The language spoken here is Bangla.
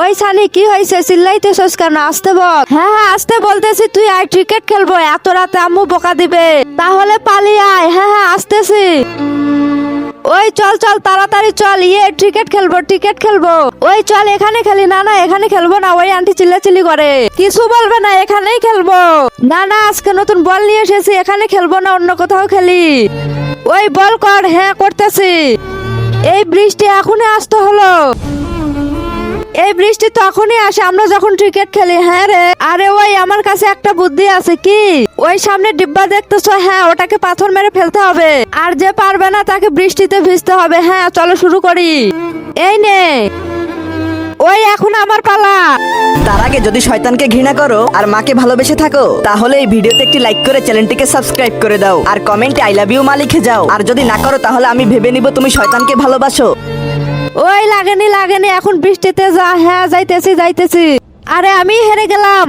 ওই সানি, কি হয়েছে? চিল্লাইতেছস কেন? আসতে বল। হ্যাঁ হ্যাঁ আসতে বলতেছি। তুই আয় ক্রিকেট খেলব। এত রাতে আম্মু বোকা দিবে। তাহলে পালিয়ে আয়। হ্যাঁ হ্যাঁ আসতেছি। ওই, চল চল, তাড়াতাড়ি চল। ইয়ে ক্রিকেট খেলব ক্রিকেট খেলব। ওই, চল, এখানে খেলি। না না, এখানে খেলব না। ওই আন্টি চিল্লাচিল্লি করে। কিছু বলবে না, এখানেই খেলব। না না, আজকে নতুন বল নিয়ে এসেছি। এখানে খেলব না, অন্য কোথাও খেলি। ওই, বল কর। হ্যাঁ করতেছি। এই বৃষ্টি এখনই আসতে হলো। বৃষ্টি তখনই আসে, আমরা যখন ক্রিকেট খেলি হ্যাঁ রে? আরে ওই আমার কাছে একটা বুদ্ধি আছে কি? ওই সামনে ডিব্বা দেখতেছো হ্যাঁ ওটাকে পাথর মেরে ফেলতে হবে। আর যে পারবে না, তাকে বৃষ্টিতে ভিজতে হবে। হ্যাঁ চলো শুরু করি। এই নে। ওই এখন আমার পালা। তার আগে যদি শয়তানকে ঘৃণা করো আর মাকে ভালোবেসে থাকো, তাহলে এই ভিডিওতে একটি লাইক করে চ্যানেলটিকে সাবস্ক্রাইব করে দাও। আর কমেন্টে আই লাভ ইউ মা লিখে যাও। আর যদি না করো, তাহলে আমি ভেবে নিব তুমি শয়তানকে ভালোবাসো। ওই লাগেনি লাগেনি এখন বৃষ্টিতে যা হ্যাঁ যাইতেছি যাইতেছি। আরে আমি হেরে গেলাম।